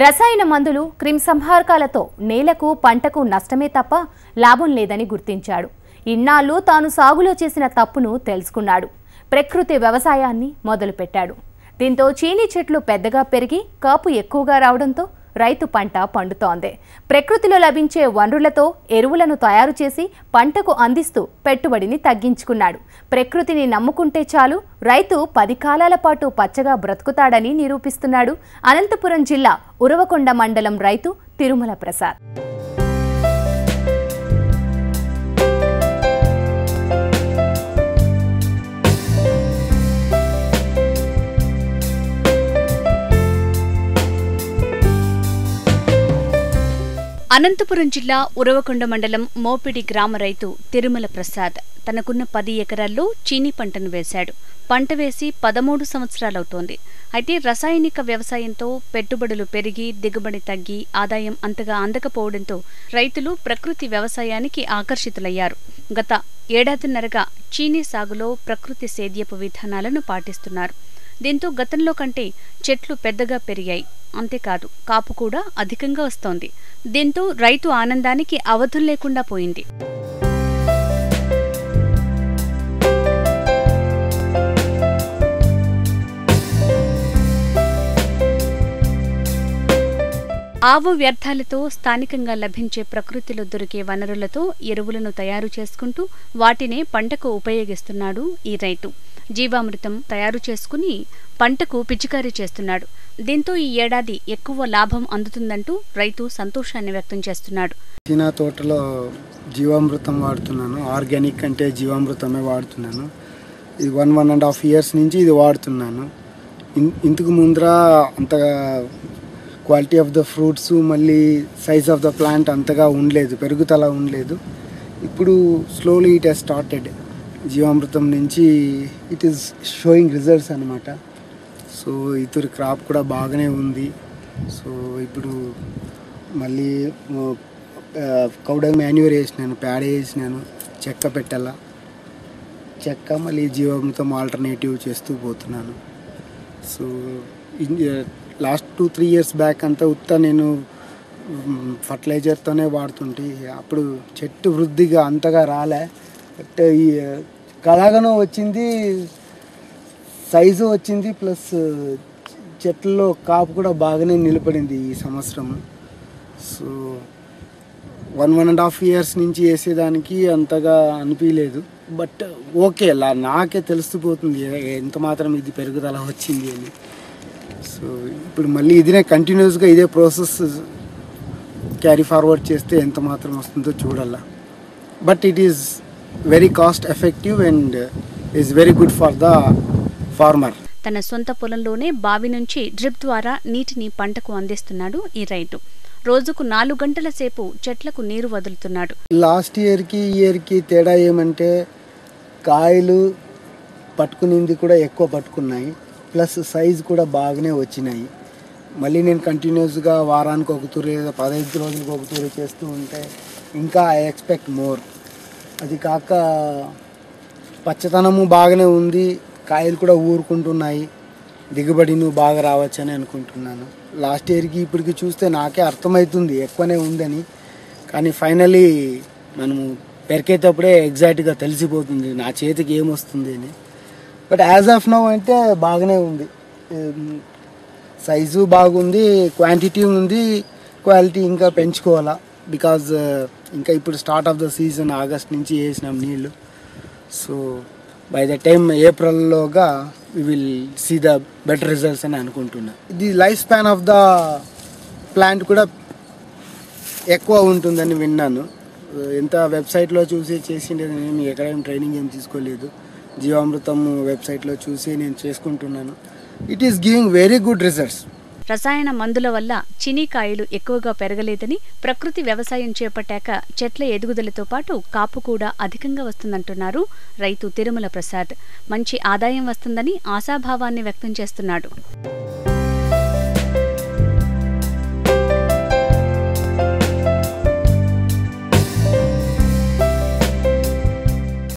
రసాయన మందులు క్రిమిసంహారకాలతో నేలకు పంటకు నష్టమే తప్ప లాభం లేదని గుర్తించాడు. ఇన్నాళ్ళు తాను సాగులో చేసిన తప్పును తెలుసుకున్నాడు. ప్రకృతి వ్యవసాయాన్ని మొదలుపెట్టాడు. దీంతో చీనీ చెట్లు పెద్దగా పెరిగి కాపు ఎక్కువగా రావడంతో రైతు పంట పండుతోంది. ప్రకృతిలో లభించే వనరులతో ఎరువులను తయారు చేసి పంటకు అందిస్తూ పెట్టుబడిని తగ్గించుకున్నాడు. ప్రకృతిని నమ్ముకుంటే చాలు రైతు పది కాలాల పాటు పచ్చగా బ్రతుకుతాడని నిరూపిస్తున్నాడు అనంతపురం జిల్లా ఉరవకొండ మండలం రైతు తిరుమల ప్రసాద్. అనంతపురం జిల్లా ఉరవకొండ మండలం మోపిడి గ్రామ రైతు తిరుమల ప్రసాద్ తనకున్న పది ఎకరాల్లో చీనీ పంటను వేశాడు. పంట వేసి పదమూడు సంవత్సరాలవుతోంది. అయితే రసాయనిక వ్యవసాయంతో పెట్టుబడులు పెరిగి దిగుబడి తగ్గి ఆదాయం అంతగా అందకపోవడంతో రైతులు ప్రకృతి వ్యవసాయానికి ఆకర్షితులయ్యారు. గత ఏడాదిన్నరగా చీనీ సాగులో ప్రకృతి సేద్యపు విధానాలను పాటిస్తున్నారు. దీంతో గతంలో కంటే చెట్లు పెద్దగా పెరిగాయి. అంతేకాదు కాపు కూడా అధికంగా వస్తోంది. దీంతో రైతు ఆనందానికి అవధులు లేకుండా పోయింది. ఆవు వ్యర్థాలతో స్థానికంగా లభించే ప్రకృతిలో దొరికే వనరులతో ఎరువులను తయారు చేసుకుంటూ వాటినే పంటకు ఉపయోగిస్తున్నాడు ఈ రైతు. జీవామృతం తయారు చేసుకుని పంటకు పిచికారీ చేస్తున్నాడు. దీంతో ఈ ఏడాది ఎక్కువ లాభం అందుతుందంటూ రైతు సంతోషాన్ని వ్యక్తం చేస్తున్నాడు. చీనా తోటలో జీవామృతం వాడుతున్నాను. ఆర్గానిక్ అంటే జీవామృతమే వాడుతున్నాను. ఇది one one and half years నుంచి ఇది వాడుతున్నాను. ఇంతకు ముందర అంతగా క్వాలిటీ ఆఫ్ ద ఫ్రూట్స్ మళ్ళీ సైజ్ ఆఫ్ ద ప్లాంట్ అంతగా ఉండలేదు పెరుగుదల ఉండలేదు. ఇప్పుడు స్లోలీ ఇట్ హెస్ స్టార్టెడ్. జీవామృతం నుంచి ఇట్ ఈస్ షోయింగ్ రిజల్ట్స్ అనమాట సో ఇతరు క్రాప్ కూడా బాగానే ఉంది. సో ఇప్పుడు మళ్ళీ కౌడంగ్ మాన్యూర్ వేసినాను ప్యాడ వేసినాను చెక్క పెట్టాల. చెక్క మళ్ళీ జీవామృతం ఆల్టర్నేటివ్ చేస్తూ పోతున్నాను. So last two three years back అంతా ఉత్తా నేను ఫర్టిలైజర్తోనే వాడుతుంటే. అప్పుడు చెట్టు వృద్ధిగా అంతగా రాలే. బట్ ఈ కలాగనం వచ్చింది సైజు వచ్చింది ప్లస్ చెట్లలో కాపు కూడా బాగానే నిలబడింది ఈ సంవత్సరం. So one one and half years నుంచి వేసేదానికి అంతగా అనిపించలేదు బట్ ఓకే లా నాకే తెలిసిపోతుంది ఎంత మాత్రం ఇది పెరుగుదల వచ్చింది అని. సో ఇప్పుడు మళ్ళీ ఇదినే కంటిన్యూస్గా ఇదే ప్రాసెస్ క్యారీ ఫార్వర్డ్ చేస్తే ఎంత మాత్రం వస్తుందో చూడాల. But it is very cost effective and is very good for the farmer తన సొంత పొలంలోనే బావి నుంచి డ్రిప్ ద్వారా నీటిని పంటకు అందిస్తున్నాడు ఈ రైతు. రోజుకు నాలుగు గంటల సేపు చెట్లకు నీరు వదులుతున్నాడు. లాస్ట్ ఇయర్కి ఈ ఇయర్కి తేడా ఏమంటే కాయలు పట్టుకునింది కూడా ఎక్కువ పట్టుకున్నాయి. ప్లస్ సైజ్ కూడా బాగానే వచ్చినాయి. మళ్ళీ నేను కంటిన్యూస్గా వారానికి ఒక తూరు లేదా పదహైదు రోజులకు ఒక తూరు చేస్తూ ఉంటే ఇంకా ఐ ఎక్స్పెక్ట్ మోర్. అది కాక పచ్చతనము బాగానే ఉంది. కాయలు కూడా ఊరుకుంటున్నాయి. దిగుబడిను బాగా రావచ్చని అనుకుంటున్నాను. లాస్ట్ ఇయర్కి ఇప్పటికి చూస్తే నాకే అర్థమవుతుంది ఎక్కువనే ఉందని. కానీ ఫైనలీ మనము పెరికేటప్పుడే ఎగ్జాక్ట్గా తెలిసిపోతుంది నా చేతికి ఏమొస్తుంది అని. బట్ యాజ్ ఆఫ్ నౌ అంటే బాగానే ఉంది. సైజు బాగుంది క్వాంటిటీ ఉంది క్వాలిటీ ఇంకా పెంచుకోవాలా? బికాజ్ ఇంకా ఇప్పుడు start of the season August నుంచి వేసినాం నీళ్ళు so by the time ఏప్రిల్లోగా we will see the better results అని అనుకుంటున్నా. ఇది life span of the plant కూడా ఎక్కువ ఉంటుందని విన్నాను. ఎంత వెబ్సైట్లో చూసి చేసిండేది నేను ఎక్కడేం ట్రైనింగ్ ఏం తీసుకోలేదు. జీవామృతం వెబ్సైట్లో చూసి నేను చేసుకుంటున్నాను. It is giving very good results రసాయన మందుల వల్ల చినీకాయలు ఎక్కువగా పెరగలేదని ప్రకృతి వ్యవసాయం చేపట్టాక చెట్ల ఎదుగుదలతో పాటు కాపు కూడా అధికంగా వస్తుందంటున్నారు రైతు తిరుమల ప్రసాద్. మంచి ఆదాయం వస్తుందని ఆశాభావాన్ని వ్యక్తం చేస్తున్నాడు.